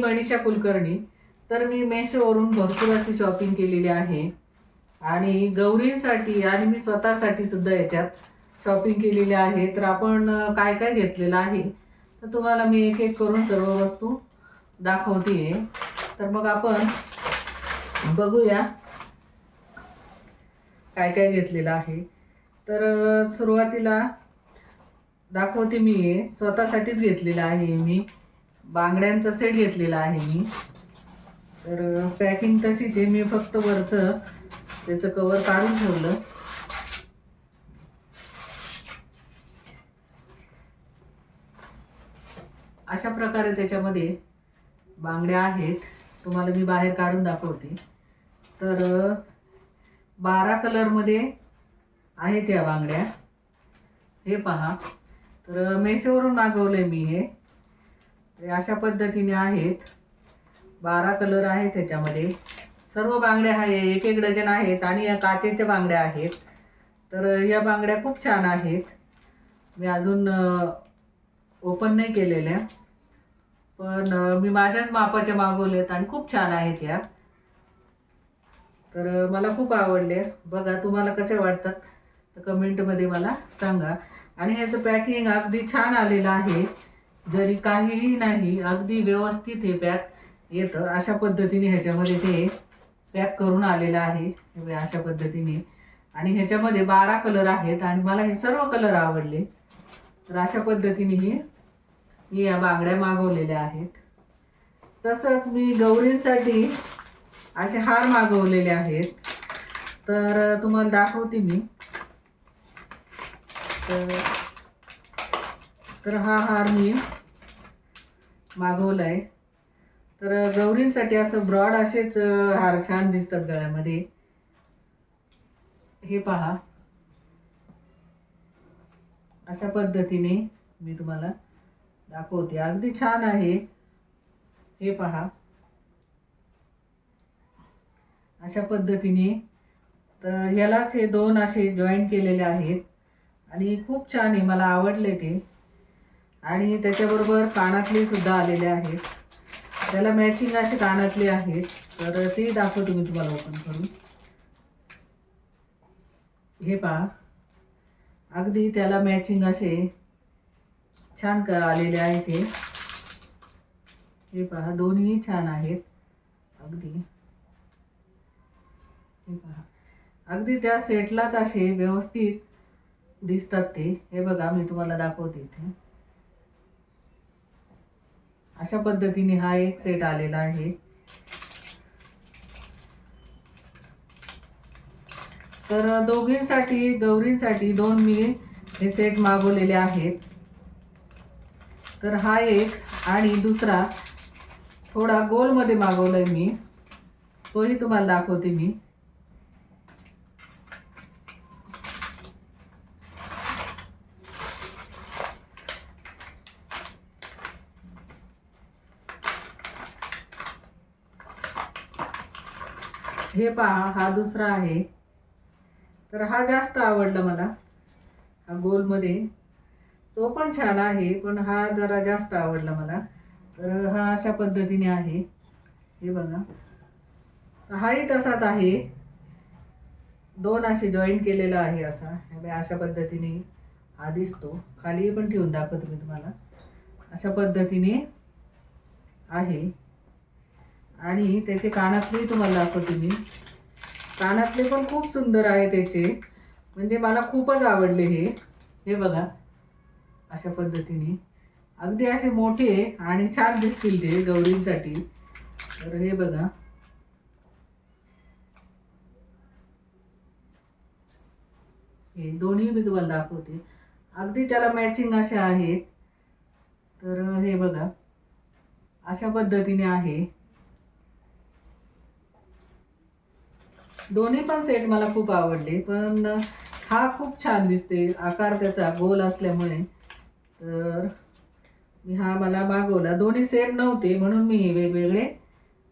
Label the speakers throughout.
Speaker 1: मनीषा कुलकर्णी. तर मी मेशोवरून भरपूर अशी शॉपिंग केलेली आहे. आणि गौरींसाठी आणि मी स्वतःसाठी सुद्धा याच्यात शॉपिंग केलेली आहे. तर आपण काय काय घेतलेलं आहे? तर तुम्हाला मी एक एक करून सर्व वस्तू दाखवते तर मग आपण बघूया काय काय घेतलेलं आहे. तर सुरुवातीला दाखवते मी स्वतःसाठीच घेतलेलं आहे मी. बांगड्यांचा सेट घेतलेला आहे मी. तर पॅकिंग तशीच आहे मी फक्त वरचं त्याचं कवर काढून ठेवलं. अशा प्रकारे त्याच्यामध्ये बांगड्या आहेत. तुम्हाला मी बाहेर काढून दाखवते. तर बारा कलरमध्ये आहेत या बांगड्या. हे पहा. तर मेशोवरून मागवले मी हे. अशा पद्धतीने आहेत बारा कलर आहेत त्याच्यामध्ये. सर्व बांगड्या आहे एक एक डझन आहेत आणि या काचेच्या बांगड्या आहेत. तर या बांगड्या खूप छान आहेत. मी अजून ओपन नाही केलेल्या. पण मी माझ्याच मापाच्या मागवल्यात आणि खूप छान आहेत या. तर मला खूप आवडले बघा तुम्हाला कसे वाटतात? तर कमेंटमध्ये मला सांगा. आणि ह्याचं पॅकिंग अगदी छान आलेलं आहे. जरी काहीही नाही अगदी व्यवस्थित हे पॅक येतं. अशा पद्धतीने ह्याच्यामध्ये ते पॅक करून आलेलं आहे. अशा पद्धतीने. आणि ह्याच्यामध्ये बारा कलर आहेत आणि मला हे सर्व कलर आवडले. तर अशा पद्धतीने हे मी या बांगड्या मागवलेल्या आहेत. तसंच मी गौरींसाठी असे हार मागवलेले आहेत. तर तुम्हाला दाखवते मी. तर तर हा हार मी मागवलं आहे तर गौरींसाठी असं ब्रॉड असेच हार छान दिसतात गळ्यामध्ये. हे पहा. अशा पद्धतीने मी तुम्हाला दाखवते. अगदी छान आहे. हे पहा. अशा पद्धतीने तर ह्यालाच हे दोन असे जॉईन केलेले आहेत. आणि खूप छान आहे. मला आवडले ते. आणि त्याच्याबरोबर कानातले सुद्धा आलेले आहेत त्याला मॅचिंग असे कानातले आहेत तर ते दाखवतो मी तुम्हाला ओपन करून. हे पहा. अगदी त्याला मॅचिंग असे छान क आलेले आहे ते. हे पहा दोन्ही छान आहेत. अगदी. हे पहा. अगदी त्या सेटलाच असे व्यवस्थित दिसतात ते. हे बघा मी तुम्हाला दाखवते इथे. अशा पद्धतीने हा एक सेट आलेला आहे. तर दोघींसाठी गौरींसाठी दोन मी हे सेट मागवलेले आहेत. तर हा एक आणि दुसरा थोडा गोलमध्ये मागवलाय मी. तोही तुम्हाला दाखवते मी हे पहा हा दुसरा आहे. तर हा जास्त आवडला मला हा गोलमध्ये तो पण छान आहे पण हा जरा जास्त आवडला मला. तर हा अशा पद्धतीने आहे. हे बघा. हाही तसाच आहे. दोन असे जॉईन केलेला आहे असा. अशा पद्धतीने हा दिसतो. खाली पण ठेवून दाखवतो मी तुम्हाला. अशा पद्धतीने आहे. आणि त्याचे कानातले तुम्हाला दाखवते मी. कानातले पण खूप सुंदर आहे त्याचे. म्हणजे मला खूपच आवडले हे. हे बघा. अशा पद्धतीने. अगदी असे मोठे आणि छान दिसतील ते गौरींसाठी. तर हे बघा. हे दोन्ही मी तुम्हाला दाखवते. अगदी त्याला मॅचिंग असे आहेत. तर हे बघा. अशा पद्धतीने आहे. दोन्ही पण सेट मला खूप आवडले पण हा खूप छान दिसते आकार त्याचा गोल असल्यामुळे. तर मी हा मला मागवला. दोन्ही सेट नव्हते म्हणून मी हे वेगवेगळे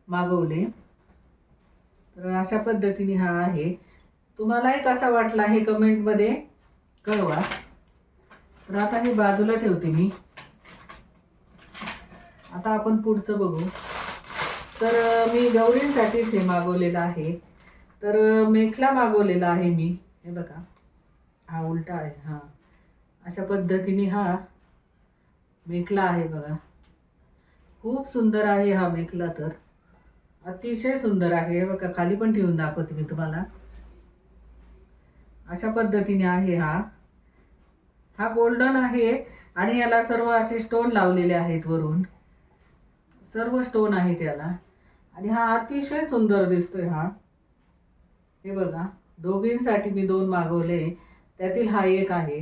Speaker 1: मागवले. तर अशा पद्धतीने हा आहे. तुम्हालाही कसा वाटला हे कमेंटमध्ये कळवा. तर आता हे बाजूला ठेवते मी. आता आपण पुढचं बघू. तर मी गौरींसाठीच हे मागवलेलं आहे. तर मेखला मागवलेला आहे मी. हे बघा. हा उलटा आहे हा. अशा पद्धतीने हा मेखला आहे बघा. खूप सुंदर आहे हा मेखला तर. अतिशय सुंदर आहे. हे बघा खाली पण ठेवून दाखवते मी तुम्हाला. अशा पद्धतीने आहे हा. हा गोल्डन आहे आणि याला सर्व असे स्टोन लावलेले आहेत वरून. सर्व स्टोन आहेत याला. आणि हा अतिशय सुंदर दिसतोय हा. हे बघा दोघींसाठी मी दोन मागवले. त्यातील हा एक आहे.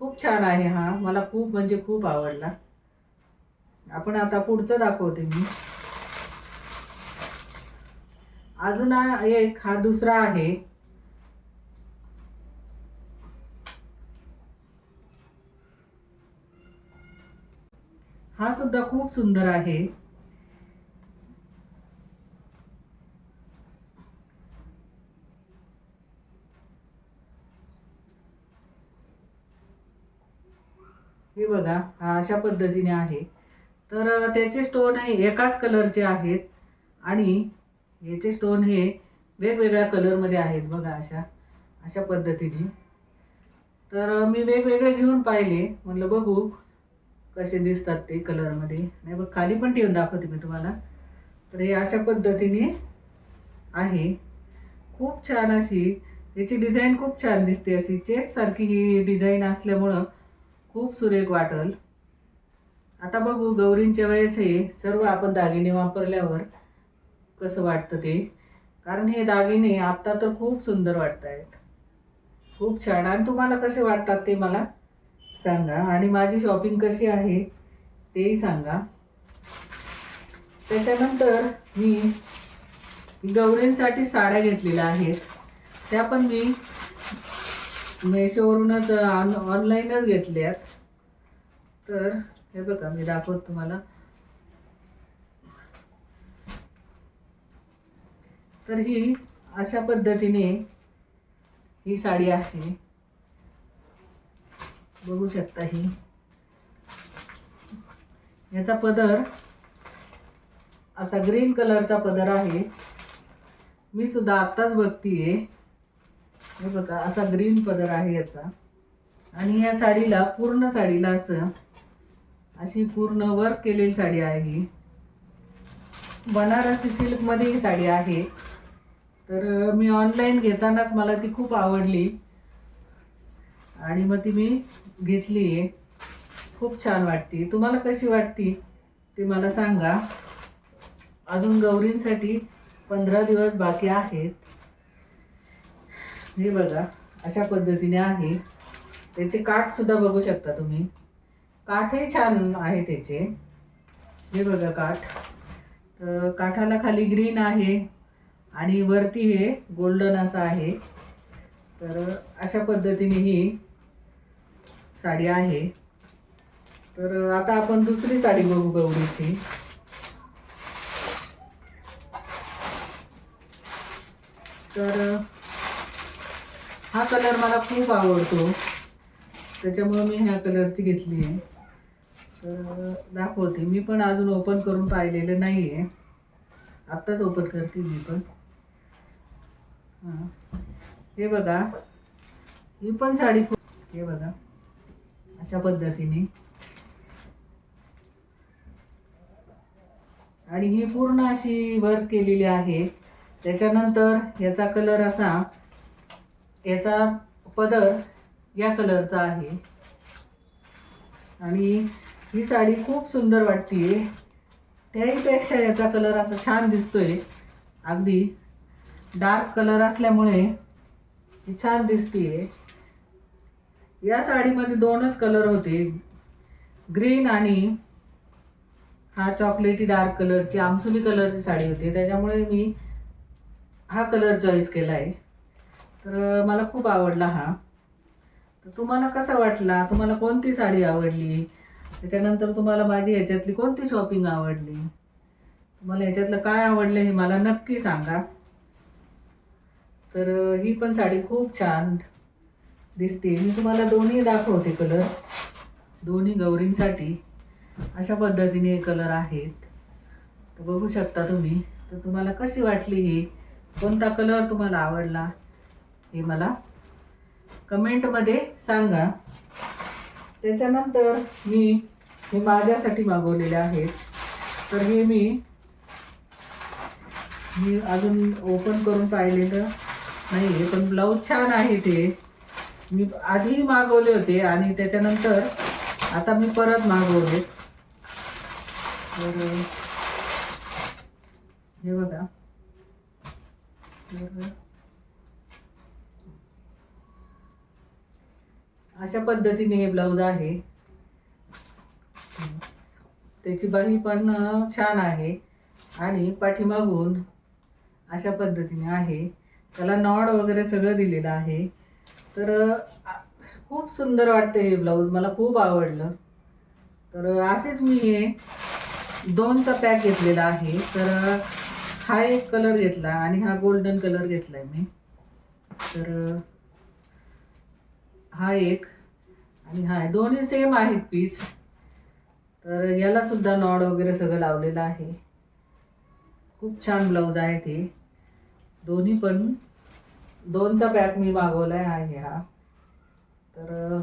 Speaker 1: खूप छान आहे हा. मला खूप म्हणजे खूप आवडला. आपण आता पुढचं दाखवते मी. अजून एक हा दुसरा आहे. हा सुद्धा खूप सुंदर आहे हे बघा हा अशा पद्धतीने आहे. तर त्याचे स्टोन हे एकाच कलरचे आहेत आणि याचे स्टोन हे वेगवेगळ्या कलरमध्ये आहेत बघा अशा अशा पद्धतीने. तर मी वेगवेगळे घेऊन पाहिले. म्हटलं बघू कसे दिसतात ते कलरमध्ये नाही बघ खाली पण ठेवून दाखवते मी तुम्हाला. तर हे अशा पद्धतीने आहे. खूप छान अशी याची डिझाईन खूप छान दिसते. अशी चेससारखी ही डिझाईन असल्यामुळं खूप सुरेख वाटल. आता बघू गौरींच्या वेळेस हे सर्व आपण दागिने वापरल्यावर कसं वाटतं ते. कारण हे दागिने आत्ता तर खूप सुंदर वाटत आहेत खूप छान. आणि तुम्हाला कसे वाटतात ते मला सांगा. आणि माझी शॉपिंग कशी आहे तेही सांगा. त्याच्यानंतर मी गौरींसाठी साड्या घेतलेल्या आहेत. त्या पण मी मेशोवरूनच ऑन ऑनलाईनच घेतल्यात. तर हे बघा मी दाखवत तुम्हाला. तर ही अशा पद्धतीने ही साडी आहे. बघू शकता ही. याचा पदर असा ग्रीन कलरचा पदर आहे. मी सुद्धा आत्ताच बघतीये. हे बघा असा ग्रीन पदर आहे याचा. आणि या साडीला पूर्ण साडीला असं अशी पूर्ण वर्क केलेली साडी आहे. ही बनारसी सिल्कमध्ये ही साडी आहे. तर मी ऑनलाईन घेतानाच मला ती खूप आवडली. आणि मग ती मी घेतली आहे खूप छान वाटते. तुम्हाला कशी वाटती ते मला सांगा. अजून गौरींसाठी पंधरा दिवस बाकी आहेत. हे बघा अशा पद्धतीने आहे. त्याचे काठसुद्धा बघू शकता तुम्ही. काठही छान आहे त्याचे. हे बघा काठ. तर काठाला खाली ग्रीन आहे आणि वरती हे गोल्डन असं आहे. तर अशा पद्धतीने ही साडी आहे. तर आता आपण दुसरी साडी बघू गौरीची. तर हा कलर मला खूप आवडतो. त्याच्यामुळं मी ह्या कलरची घेतली आहे. तर दाखवते. मी पण अजून ओपन करून पाहिलेलं नाही आहे आत्ताच ओपन करते मी पण. हां. हे बघा. ही पण साडी खूप हे बघा. अशा पद्धतीने. आणि ही पूर्ण अशी वर्क केलेली आहे. त्याच्यानंतर याचा कलर असा. याचा पदर या कलरचा आहे. आणि ही साडी खूप सुंदर वाटते त्याहीपेक्षा याचा कलर असा छान दिसतोय. अगदी डार्क कलर असल्यामुळे ती छान दिसतीये. या साडीमध्ये दोनच कलर होते. ग्रीन आणि हा चॉकलेटी डार्क कलरची आमसुली कलरची साडी होती. त्याच्यामुळे मी हा कलर चॉईस केला आहे तर मला खूप आवडला हा. तर तुम्हाला कसा वाटला? तुम्हाला कोणती साडी आवडली? त्याच्यानंतर तुम्हाला माझी ह्याच्यातली कोणती शॉपिंग आवडली? तुम्हाला ह्याच्यातलं काय आवडलं हे मला नक्की सांगा. तर ही पण साडी खूप छान दिसते. मी तुम्हाला दोन्ही दाखवते कलर दोन्ही गौरींसाठी अशा पद्धतीने कलर आहेत. तर बघू शकता तुम्ही. तर तुम्हाला कशी वाटली ही? कोणता कलर तुम्हाला आवडला? हे मला कमेंटमध्ये सांगा. त्याच्यानंतर मी हे माझ्यासाठी मागवलेले आहेत. तर हे मी मी अजून ओपन करून पाहिलेलं नाही पण ब्लाऊज छान आहे ते. मी आधी मागवले होते आणि त्याच्यानंतर आता मी परत मागवले. तर हे बघा. अशा पद्धतीने हे ब्लाऊज आहे. त्याची बाही पण छान आहे. आणि पाठीमागून अशा पद्धतीने आहे. त्याला नॉड वगैरे सगळं दिलेलं आहे. तर खूप सुंदर वाटते हे ब्लाऊज. मला खूप आवडलं. तर असेच मी हे दोनचा पॅक घेतलेला आहे. तर हा एक कलर घेतला आणि हा गोल्डन कलर घेतला आहे मी. तर हा एक आणि हा दोन्ही सेम आहेत पीस. तर याला सुद्धा नॉड वगैरे सगळं लावलेलं आहे. खूप छान ब्लाऊज आहे ते. दोन्ही पण दोनचा पॅक मी मागवला आहे हा. तर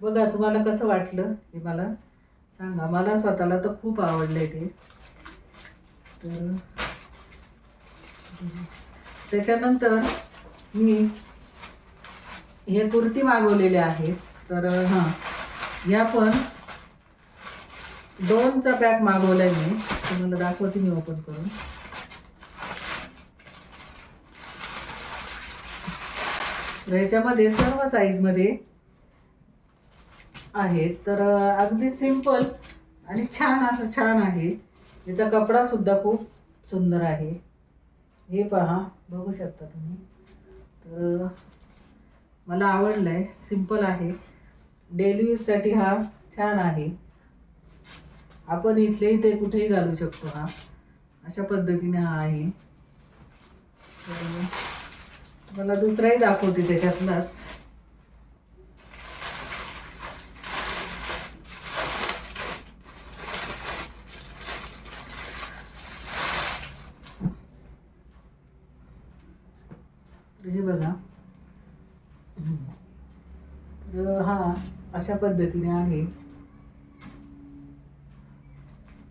Speaker 1: बघा तुम्हाला कसं वाटलं हे मला सांगा. मला स्वतःला तर खूप आवडलं ते. तर त्याच्यानंतर मी हे कुर्ती मागवलेले आहेत. तर हां या पण दोनचा पॅक मागवलाय मी. तुम्हाला दाखवते मी ओपन करून. याच्यामध्ये सर्व साईजमध्ये आहेत तर अगदी सिंपल आणि छान असं छान आहे. याचा कपडा सुद्धा खूप सुंदर आहे. हे पहा बघू शकता तुम्ही. तर मला आवडलं आहे. सिंपल आहे डेली यूजसाठी हा छान आहे. आपण इथले इथे कुठेही घालू शकतो हा. अशा पद्धतीने हा आहे. मला दुसराही दाखवते त्याच्यातलाच. हे बघा. तर हा अशा पद्धतीने आहे.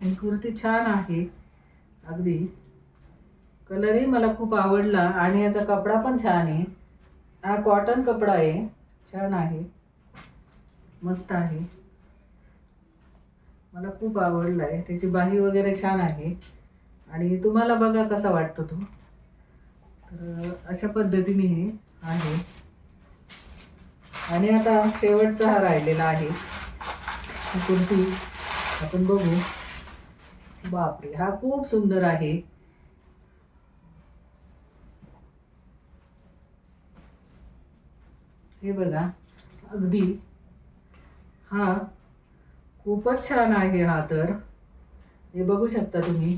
Speaker 1: ही कुर्ती छान आहे. अगदी. कलरही मला खूप आवडला आणि याचा कपडा पण छान आहे. हा कॉटन कपडा आहे. छान आहे. मस्त आहे. मला खूप आवडला आहे त्याची बाही वगैरे छान आहे. आणि तुम्हाला बघा कसा वाटतो तो. तर अशा पद्धतीने हे आहे. आणि आता शेवटचा हा राहिलेला आहे. ही कुर्ती आपण बघू. बापरे हा खूप सुंदर आहे. हे बघा अगदी. हा खूपच छान आहे हा तर. हे बघू शकता तुम्ही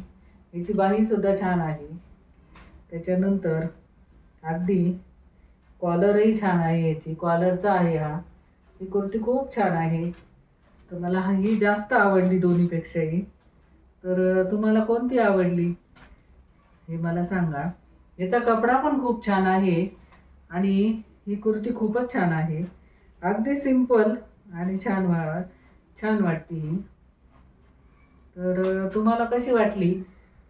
Speaker 1: याची बाही सुद्धा छान आहे. त्याच्यानंतर अगदी कॉलरही छान आहे याची कॉलरचा आहे हा. ही कुर्ती खूप छान आहे. तर मला हा- ही जास्त आवडली दोन्हीपेक्षाही. तर तुम्हाला कोणती आवडली? हे मला सांगा. याचा कपडा पण खूप छान आहे आणि ही कुर्ती खूपच छान आहे. अगदी सिंपल आणि छान वा छान वाटते ही. तर तुम्हाला कशी वाटली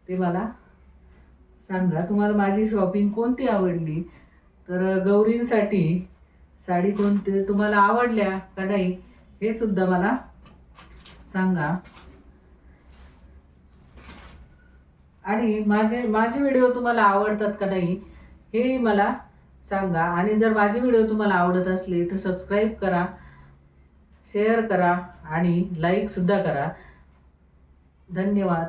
Speaker 1: ते मला सांगा. तुम्हाला माझी शॉपिंग कोणती आवडली? तर गौरींसाठी साडी कोणती तुम्हाला आवडल्या का नाही हे सुद्धा मला सांगा. आणि माझे माझे व्हिडिओ तुम्हाला आवडतात का नाही हेही मला सांगा. आणि जर माझे व्हिडिओ तुम्हाला आवडत असले तर सबस्क्राईब करा शेअर करा आणि लाईकसुद्धा करा. धन्यवाद.